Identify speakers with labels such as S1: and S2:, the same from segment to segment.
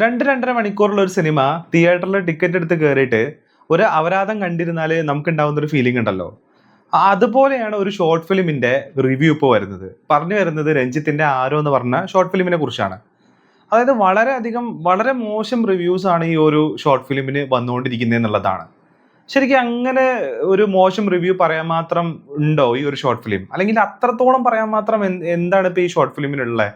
S1: രണ്ട് രണ്ടര മണിക്കൂറുള്ള ഒരു സിനിമ തിയേറ്ററിൽ ടിക്കറ്റ് എടുത്ത് കയറിയിട്ട് ഒരു അപരാധം കണ്ടിരുന്നാൽ നമുക്ക് ഉണ്ടാവുന്ന ഒരു ഫീലിംഗ് ഉണ്ടല്ലോ. അതുപോലെയാണ് ഒരു ഷോർട്ട് ഫിലിമിന്റെ റിവ്യൂ ഇപ്പോൾ വരുന്നത്. പറഞ്ഞു വരുന്നത് രഞ്ജിത്തിന്റെ ആരോ എന്ന് പറഞ്ഞ ഷോർട്ട് ഫിലിമിനെ കുറിച്ചാണ്. അതായത് വളരെയധികം വളരെ മോശം റിവ്യൂസ് ആണ് ഈ ഒരു ഷോർട്ട് ഫിലിമിന് വന്നുകൊണ്ടിരിക്കുന്നത് എന്നുള്ളതാണ്. ശരിക്കും അങ്ങനെ ഒരു മോശം റിവ്യൂ പറയാൻ മാത്രം ഉണ്ടോ ഈ ഒരു ഷോർട്ട് ഫിലിം അല്ലെങ്കിൽ അത്രത്തോളം പറയാൻ മാത്രം എന്താണ് ഇപ്പൊ ഈ ഷോർട്ട് ഫിലിമിനുള്ളത്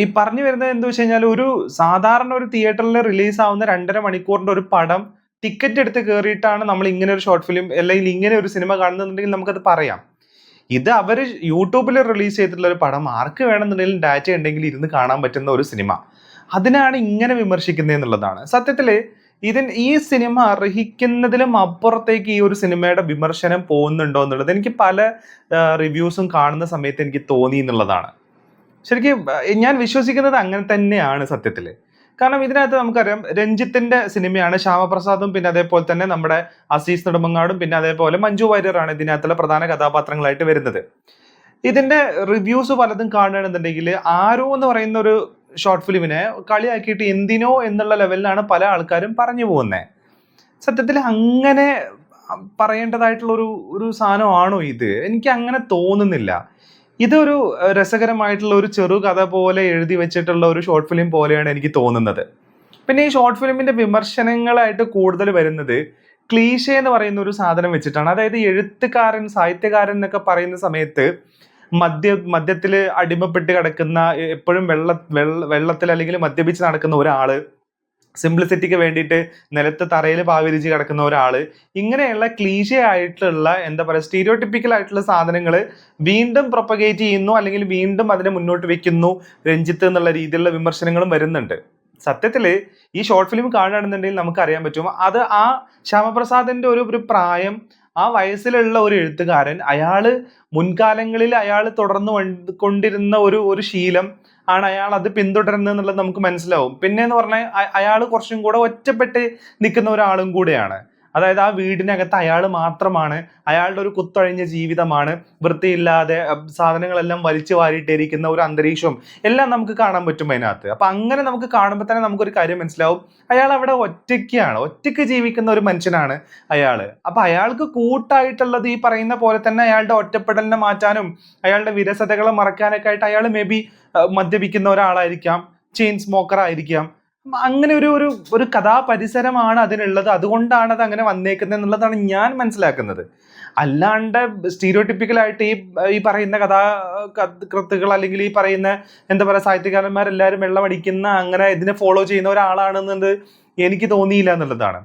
S1: ഈ പറഞ്ഞു വരുന്നത് എന്താ വെച്ച് കഴിഞ്ഞാൽ ഒരു സാധാരണ ഒരു തിയേറ്ററിൽ റിലീസ് ആവുന്ന രണ്ടര മണിക്കൂറിന്റെ ഒരു പടം ടിക്കറ്റ് എടുത്ത് കയറിയിട്ടാണ് നമ്മൾ ഇങ്ങനെ ഒരു ഷോർട്ട് ഫിലിം അല്ലെങ്കിൽ ഇങ്ങനെ ഒരു സിനിമ കാണുന്നുണ്ടെങ്കിൽ നമുക്കത് പറയാം. ഇത് അവർ യൂട്യൂബിൽ റിലീസ് ചെയ്തിട്ടുള്ള ഒരു പടം ആർക്ക് വേണമെന്നുണ്ടെങ്കിലും ഡാറ്റ ഉണ്ടെങ്കിൽ ഇരുന്ന് കാണാൻ പറ്റുന്ന ഒരു സിനിമ അതിനാണ് ഇങ്ങനെ വിമർശിക്കുന്നത് എന്നുള്ളതാണ് സത്യത്തിൽ ഇതിൻ ഈ സിനിമ അർഹിക്കുന്നതിലും അപ്പുറത്തേക്ക് ഈ ഒരു സിനിമയുടെ വിമർശനം പോകുന്നുണ്ടോ എന്നുള്ളത് എനിക്ക് പല റിവ്യൂസും കാണുന്ന സമയത്ത് എനിക്ക് തോന്നി എന്നുള്ളതാണ്. ശരിക്കും ഞാൻ വിശ്വസിക്കുന്നത് അങ്ങനെ തന്നെയാണ് സത്യത്തിൽ കാരണം ഇതിനകത്ത് നമുക്കറിയാം രഞ്ജിത്തിന്റെ സിനിമയാണ് ശ്യാമപ്രസാദും പിന്നെ അതേപോലെ തന്നെ നമ്മുടെ അസീസ് നെടുമങ്ങാടും പിന്നെ അതേപോലെ മഞ്ജു വാര്യറാണ് ഇതിനകത്തുള്ള പ്രധാന കഥാപാത്രങ്ങളായിട്ട് വരുന്നത്. ഇതിന്റെ റിവ്യൂസ് പലതും കാണുകയാണെന്നുണ്ടെങ്കിൽ ആരോ എന്ന് പറയുന്ന ഒരു ഷോർട്ട് ഫിലിമിനെ കളിയാക്കിയിട്ട് എന്തിനോ എന്നുള്ള ലെവലിലാണ് പല ആൾക്കാരും പറഞ്ഞു പോകുന്നത് സത്യത്തിൽ അങ്ങനെ പറയേണ്ടതായിട്ടുള്ള ഒരു ഒരു സാധനമാണോ ഇത്? എനിക്ക് അങ്ങനെ തോന്നുന്നില്ല. ഇതൊരു രസകരമായിട്ടുള്ള ഒരു ചെറുകഥ പോലെ എഴുതി വെച്ചിട്ടുള്ള ഒരു ഷോർട്ട് ഫിലിം പോലെയാണ് എനിക്ക് തോന്നുന്നത്. പിന്നെ ഈ ഷോർട്ട് ഫിലിമിന്റെ വിമർശനങ്ങളായിട്ട് കൂടുതൽ വരുന്നത് ക്ലീഷ എന്ന് പറയുന്ന ഒരു സാധനം വെച്ചിട്ടാണ്. അതായത് എഴുത്തുകാരൻ സാഹിത്യകാരൻ എന്നൊക്കെ പറയുന്ന സമയത്ത് മദ്യ മദ്യത്തിൽ അടിമപ്പെട്ട് കിടക്കുന്ന എപ്പോഴും വെള്ള വെള്ള വെള്ളത്തിൽ അല്ലെങ്കിൽ മദ്യപിച്ച് നടക്കുന്ന ഒരാൾ സിംപ്ലിസിറ്റിക്ക് വേണ്ടിയിട്ട് നിലത്ത് തറയിൽ പാവിരിച്ച് കിടക്കുന്ന ഒരാൾ ഇങ്ങനെയുള്ള ക്ലീശ ആയിട്ടുള്ള എന്താ പറയുക സ്റ്റീരിയോട്ടിപ്പിക്കൽ ആയിട്ടുള്ള സാധനങ്ങൾ വീണ്ടും പ്രൊപ്പഗേറ്റ് ചെയ്യുന്നു അല്ലെങ്കിൽ വീണ്ടും അതിനെ മുന്നോട്ട് വെക്കുന്നു രഞ്ജിത്ത് എന്നുള്ള രീതിയിലുള്ള വിമർശനങ്ങളും വരുന്നുണ്ട്. സത്യത്തിൽ ഈ ഷോർട്ട് ഫിലിം കാണുകയാണെന്നുണ്ടെങ്കിൽ നമുക്ക് അറിയാൻ പറ്റും. അത് ആ ശ്യാമപ്രസാദിന്റെ ഒരു ഒരു പ്രായം ആ വയസ്സിലുള്ള ഒരു എഴുത്തുകാരൻ അയാൾ മുൻകാലങ്ങളിൽ അയാൾ തുടർന്ന് കൊണ്ടിരുന്ന ഒരു ഒരു ശീലം ആണ് അയാൾ അത് പിന്തുടരുന്നത് എന്നുള്ളത് നമുക്ക് മനസ്സിലാവും. പിന്നെ എന്ന് പറഞ്ഞാൽ അയാൾ കുറച്ചും കൂടെ ഒറ്റപ്പെട്ട് നിൽക്കുന്ന ഒരാളും കൂടെയാണ്. അതായത് ആ വീടിനകത്ത് അയാൾ മാത്രമാണ് അയാളുടെ ഒരു കുത്തൊഴിഞ്ഞ ജീവിതമാണ്. വൃത്തിയില്ലാതെ സാധനങ്ങളെല്ലാം വലിച്ചു വാരിയിട്ടിരിക്കുന്ന ഒരു അന്തരീക്ഷവും എല്ലാം നമുക്ക് കാണാൻ പറ്റും അതിനകത്ത്. അപ്പൊ അങ്ങനെ നമുക്ക് കാണുമ്പോൾ തന്നെ നമുക്കൊരു കാര്യം മനസ്സിലാവും. അയാൾ അവിടെ ഒറ്റയ്ക്കാണ് ഒറ്റയ്ക്ക് ജീവിക്കുന്ന ഒരു മനുഷ്യനാണ് അയാൾ. അപ്പൊ അയാൾക്ക് കൂട്ടായിട്ടുള്ളത് ഈ പറയുന്ന പോലെ തന്നെ അയാളുടെ ഒറ്റപ്പെടലിനെ മാറ്റാനും അയാളുടെ വിരസതകളെ മറക്കാനൊക്കെ ആയിട്ട് അയാൾ മേ ബി മദ്യപിക്കുന്ന ഒരാളായിരിക്കാം ചെയിൻ സ്മോക്കർ ആയിരിക്കാം അങ്ങനെ ഒരു ഒരു ഒരു കഥാപരിസരമാണ് അതിനുള്ളത്. അതുകൊണ്ടാണ് അത് അങ്ങനെ വന്നേക്കുന്നത് എന്നുള്ളതാണ് ഞാൻ മനസ്സിലാക്കുന്നത്. അല്ലാണ്ട് സ്റ്റീരിയോട്ടിപ്പിക്കൽ ആയിട്ട് ഈ ഈ പറയുന്ന കഥാ കഥ- കൃത്തുകൾ അല്ലെങ്കിൽ ഈ പറയുന്ന എന്താ പറയുക സാഹിത്യകാരന്മാരെല്ലാവരും വെള്ളമടിക്കുന്ന അങ്ങനെ ഇതിനെ ഫോളോ ചെയ്യുന്ന ഒരാളാണെന്നത് എനിക്ക് തോന്നിയില്ല എന്നുള്ളതാണ്.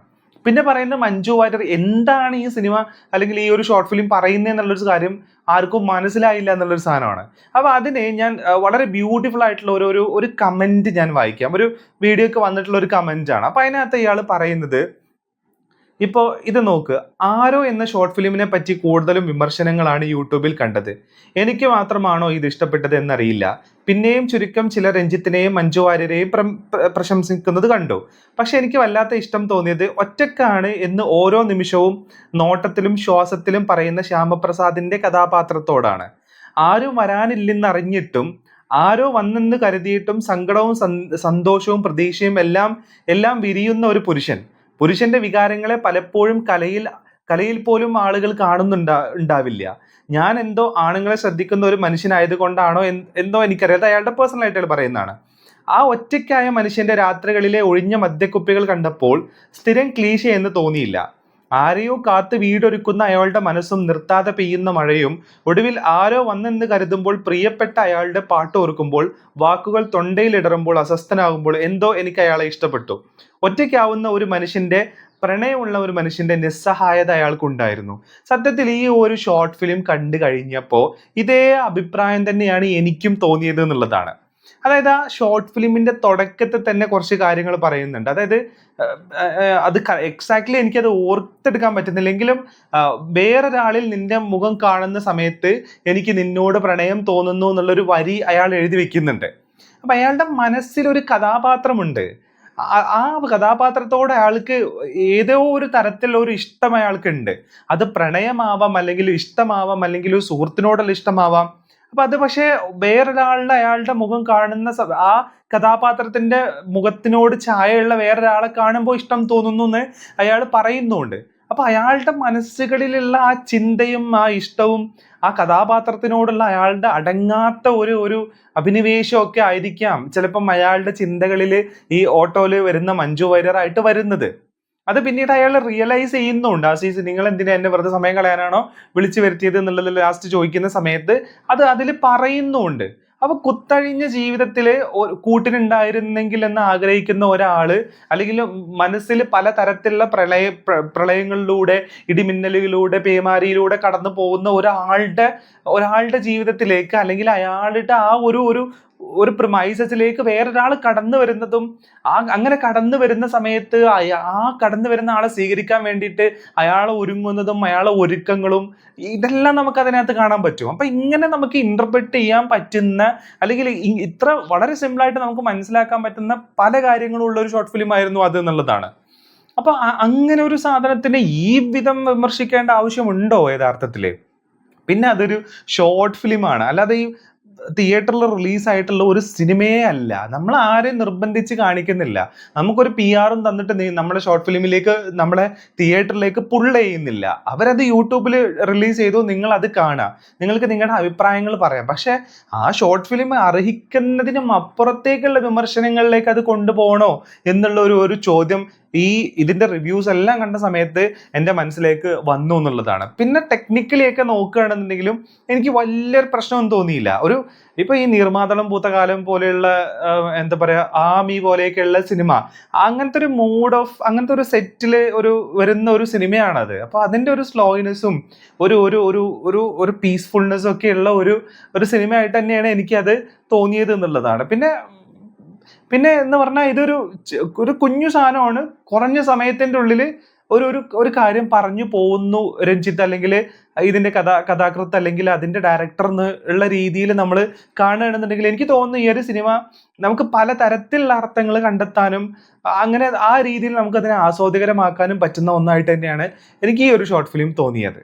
S1: പിന്നെ പറയുന്ന മഞ്ജു വാര്യർ എന്താണ് ഈ സിനിമ അല്ലെങ്കിൽ ഈ ഒരു ഷോർട്ട് ഫിലിം പറയുന്നത് എന്നുള്ളൊരു കാര്യം ആർക്കും മനസ്സിലായില്ല എന്നുള്ളൊരു സാധനമാണ്. അപ്പോൾ അതിനെ ഞാൻ വളരെ ബ്യൂട്ടിഫുൾ ആയിട്ടുള്ള ഒരു ഒരു ഒരു കമന്റ് ഞാൻ വായിക്കാം. ഒരു വീഡിയോക്ക് വന്നിട്ടുള്ള ഒരു കമന്റാണ് അപ്പോൾ അപ്പൊ അതിനകത്ത് ഇയാൾ പറയുന്നത് ഇപ്പോൾ ഇത് നോക്ക്. ആരോ എന്ന ഷോർട്ട് ഫിലിമിനെ പറ്റി കൂടുതലും വിമർശനങ്ങളാണ് യൂട്യൂബിൽ കണ്ടത്. എനിക്ക് മാത്രമാണോ ഇത് ഇഷ്ടപ്പെട്ടത് എന്നറിയില്ല. പിന്നെയും ചുരുക്കം ചില രഞ്ജിത്തിനെയും മഞ്ജു വാര്യരെയും പ്രം- പ്ര- പ്രശംസിക്കുന്നത് കണ്ടു. പക്ഷെ എനിക്ക് വല്ലാത്ത ഇഷ്ടം തോന്നിയത് ഒറ്റക്കാണ് എന്ന് ഓരോ നിമിഷവും നോട്ടത്തിലും ശ്വാസത്തിലും പറയുന്ന ശ്യാമപ്രസാദിന്റെ കഥാപാത്രത്തോടാണ്. ആരും വരാനില്ലെന്നറിഞ്ഞിട്ടും ആരോ വന്നെന്ന് കരുതിയിട്ടും സങ്കടവും സന്തോഷവും പ്രതീക്ഷയും എല്ലാം എല്ലാം വിരിയുന്ന ഒരു പുരുഷൻ. പുരുഷന്റെ വികാരങ്ങളെ പലപ്പോഴും കലയിൽ കലയിൽ പോലും ആളുകൾ കാണുന്നുണ്ടാ ഉണ്ടാവില്ല. ഞാൻ എന്തോ ആണുങ്ങളെ ശ്രദ്ധിക്കുന്ന ഒരു മനുഷ്യനായത് കൊണ്ടാണോ എന്തോ എനിക്കറിയാം. അത് അയാളുടെ പേഴ്സണൽ ആയിട്ട് പറയുന്നതാണ്. ആ ഒറ്റയ്ക്കായ മനുഷ്യന്റെ രാത്രികളിലെ ഒഴിഞ്ഞ മദ്യക്കുപ്പികൾ കണ്ടപ്പോൾ സ്ഥിരം ക്ലീശ എന്ന് തോന്നിയില്ല. ആരെയോ കാത്ത് വീടൊരുക്കുന്ന അയാളുടെ മനസ്സും നിർത്താതെ പെയ്യുന്ന മഴയും ഒടുവിൽ ആരോ വന്നെന്ന് കരുതുമ്പോൾ പ്രിയപ്പെട്ട അയാളുടെ പാട്ട് ഓർക്കുമ്പോൾ വാക്കുകൾ തൊണ്ടയിലിടറുമ്പോൾ അസ്വസ്ഥനാകുമ്പോൾ എന്തോ എനിക്ക് അയാളെ ഇഷ്ടപ്പെട്ടു. ഒറ്റയ്ക്കാവുന്ന ഒരു മനുഷ്യന്റെ പ്രണയമുള്ള ഒരു മനുഷ്യന്റെ നിസ്സഹായത അയാൾക്കുണ്ടായിരുന്നു. സത്യത്തിൽ ഈ ഒരു ഷോർട്ട് ഫിലിം കണ്ടു കഴിഞ്ഞപ്പോൾ ഇതേ അഭിപ്രായം തന്നെയാണ് എനിക്കും തോന്നിയത് എന്നുള്ളതാണ്. അതായത് ആ ഷോർട്ട് ഫിലിമിന്റെ തുടക്കത്തിൽ തന്നെ കുറച്ച് കാര്യങ്ങൾ പറയുന്നുണ്ട്. അതായത് അത് എക്സാക്ട്ലി എനിക്കത് ഓർത്തെടുക്കാൻ പറ്റുന്നില്ലെങ്കിലും വേറൊരാളിൽ നിന്റെ മുഖം കാണുന്ന സമയത്ത് എനിക്ക് നിന്നോട് പ്രണയം തോന്നുന്നു എന്നുള്ളൊരു വരി അയാൾ എഴുതി വെക്കുന്നുണ്ട്. അപ്പൊ അയാളുടെ മനസ്സിൽ ഒരു കഥാപാത്രമുണ്ട്. ആ- കഥാപാത്രത്തോട് അയാൾക്ക് ഏതോ ഒരു തരത്തിലുള്ള ഒരു ഇഷ്ടം അയാൾക്ക് ഉണ്ട് അത് പ്രണയമാവാം അല്ലെങ്കിൽ ഇഷ്ടമാവാം അല്ലെങ്കിൽ ഒരു സുഹൃത്തിനോടുള്ള ഇഷ്ടമാവാം. അപ്പൊ അത് പക്ഷേ വേറൊരാളുടെ അയാളുടെ മുഖം കാണുന്ന ആ കഥാപാത്രത്തിന്റെ മുഖത്തിനോട് ചായയുള്ള വേറൊരാളെ കാണുമ്പോൾ ഇഷ്ടം തോന്നുന്നു എന്ന് അയാൾ പറയുന്നുണ്ട്. അപ്പൊ അയാളുടെ മനസ്സുകളിലുള്ള ആ ചിന്തയും ആ ഇഷ്ടവും ആ കഥാപാത്രത്തിനോടുള്ള അയാളുടെ അടങ്ങാത്ത ഒരു ഒരു അഭിനിവേശമൊക്കെ ആയിരിക്കാം ചിലപ്പം അയാളുടെ ചിന്തകളിൽ ഈ ഓട്ടോയിൽ വരുന്ന മഞ്ജു വാര്യറായിട്ട് വരുന്നത്. അത് പിന്നീട് അയാൾ റിയലൈസ് ചെയ്യുന്നുണ്ട്. ആ സീസൺ നിങ്ങൾ എന്തിനാ എന്നെ വെറുതെ സമയം കളയാനാണോ വിളിച്ചു വരുത്തിയത് എന്നുള്ളത് ലാസ്റ്റ് ചോദിക്കുന്ന സമയത്ത് അത് അതിൽ പറയുന്നുണ്ട്. അപ്പൊ കുത്തഴിഞ്ഞ ജീവിതത്തിൽ കൂട്ടിനുണ്ടായിരുന്നെങ്കിൽ എന്ന് ആഗ്രഹിക്കുന്ന ഒരാൾ അല്ലെങ്കിൽ മനസ്സിൽ പല തരത്തിലുള്ള പ്രളയ പ്രളയങ്ങളിലൂടെ ഇടിമിന്നലുകളിലൂടെ പേമാരിയിലൂടെ കടന്നു പോകുന്ന ഒരാളുടെ ഒരാളുടെ ജീവിതത്തിലേക്ക് അല്ലെങ്കിൽ അയാളുടെ ആ ഒരു ഒരു ഒരു പ്രമൈസസിലേക്ക് വേറൊരാൾ കടന്നു വരുന്നതും ആ അങ്ങനെ കടന്നു വരുന്ന സമയത്ത് ആ കടന്നു വരുന്ന ആളെ സ്വീകരിക്കാൻ വേണ്ടിയിട്ട് അയാളെ ഒരുങ്ങുന്നതും അയാളെ ഒരുക്കങ്ങളും ഇതെല്ലാം നമുക്ക് അതിനകത്ത് കാണാൻ പറ്റും. അപ്പൊ ഇങ്ങനെ നമുക്ക് ഇന്റർപ്രറ്റ് ചെയ്യാൻ പറ്റുന്ന അല്ലെങ്കിൽ ഇത്ര വളരെ സിമ്പിളായിട്ട് നമുക്ക് മനസ്സിലാക്കാൻ പറ്റുന്ന പല കാര്യങ്ങളും ഉള്ള ഒരു ഷോർട്ട് ഫിലിം ആയിരുന്നു അത് എന്നുള്ളതാണ്. അപ്പൊ അങ്ങനെ ഒരു സാധനത്തിന് ഈ വിധം വിമർശിക്കേണ്ട ആവശ്യമുണ്ടോ യഥാർത്ഥത്തിൽ? പിന്നെ അതൊരു ഷോർട്ട് ഫിലിമാണ് അല്ലാതെ ഈ തിയേറ്ററിൽ റിലീസായിട്ടുള്ള ഒരു സിനിമയെ അല്ല. നമ്മൾ ആരെയും നിർബന്ധിച്ച് കാണിക്കുന്നില്ല. നമുക്കൊരു പി ആറും തന്നിട്ട് നമ്മുടെ ഷോർട്ട് ഫിലിമിലേക്ക് നമ്മളെ തിയേറ്ററിലേക്ക് പുൾ ചെയ്യുന്നില്ല. അവരത് യൂട്യൂബിൽ റിലീസ് ചെയ്തു നിങ്ങൾ അത് കാണുക. നിങ്ങൾക്ക് നിങ്ങളുടെ അഭിപ്രായങ്ങൾ പറയാം. പക്ഷെ ആ ഷോർട്ട് ഫിലിം അർഹിക്കുന്നതിനും അപ്പുറത്തേക്കുള്ള വിമർശനങ്ങളിലേക്ക് അത് കൊണ്ടുപോകണോ എന്നുള്ള ഒരു ഒരു ചോദ്യം ഈ ഇതിന്റെ റിവ്യൂസ് എല്ലാം കണ്ട സമയത്ത് എന്റെ മനസ്സിലേക്ക് വന്നു എന്നുള്ളതാണ്. പിന്നെ ടെക്നിക്കലിയൊക്കെ നോക്കുകയാണെന്നുണ്ടെങ്കിലും എനിക്ക് വലിയൊരു പ്രശ്നമൊന്നും തോന്നിയില്ല. ഒരു ഇപ്പൊ ഈ നീർമാതളം പൂത്തകാലം പോലെയുള്ള എന്താ പറയാ ആമി പോലെയൊക്കെയുള്ള സിനിമ അങ്ങനത്തെ ഒരു മൂഡ് ഓഫ് അങ്ങനത്തെ ഒരു സെറ്റിൽ ഒരു വരുന്ന ഒരു സിനിമയാണത്. അപ്പൊ അതിന്റെ ഒരു സ്ലോയിനെസ്സും ഒരു ഒരു ഒരു ഒരു ഒരു പീസ്ഫുൾനെസ്സും ഒക്കെ ഉള്ള ഒരു ഒരു സിനിമയായിട്ട് തന്നെയാണ് എനിക്കത് തോന്നിയത് എന്നുള്ളതാണ്. പിന്നെ പിന്നെ എന്ന് പറഞ്ഞാൽ ഇതൊരു ഒരു കുഞ്ഞു സാധനമാണ്. കുറഞ്ഞ സമയത്തിന്റെ ഉള്ളിൽ ഒരു ഒരു ഒരു കാര്യം പറഞ്ഞു പോകുന്നു രഞ്ജിത്ത് അല്ലെങ്കിൽ ഇതിന്റെ കഥാ കഥാകൃത്ത് അല്ലെങ്കിൽ അതിന്റെ ഡയറക്ടർ എന്ന് ഉള്ള രീതിയിൽ നമ്മൾ കാണുകയാണെന്നുണ്ടെങ്കിൽ എനിക്ക് തോന്നുന്നു ഈ ഒരു സിനിമ നമുക്ക് പല തരത്തിലുള്ള അർത്ഥങ്ങൾ കണ്ടെത്താനും അങ്ങനെ ആ രീതിയിൽ നമുക്ക് അതിനെ ആസ്വാദികരമാക്കാനും പറ്റുന്ന ഒന്നായിട്ട് തന്നെയാണ് എനിക്ക് ഈ ഒരു ഷോർട്ട് ഫിലിം തോന്നിയത്.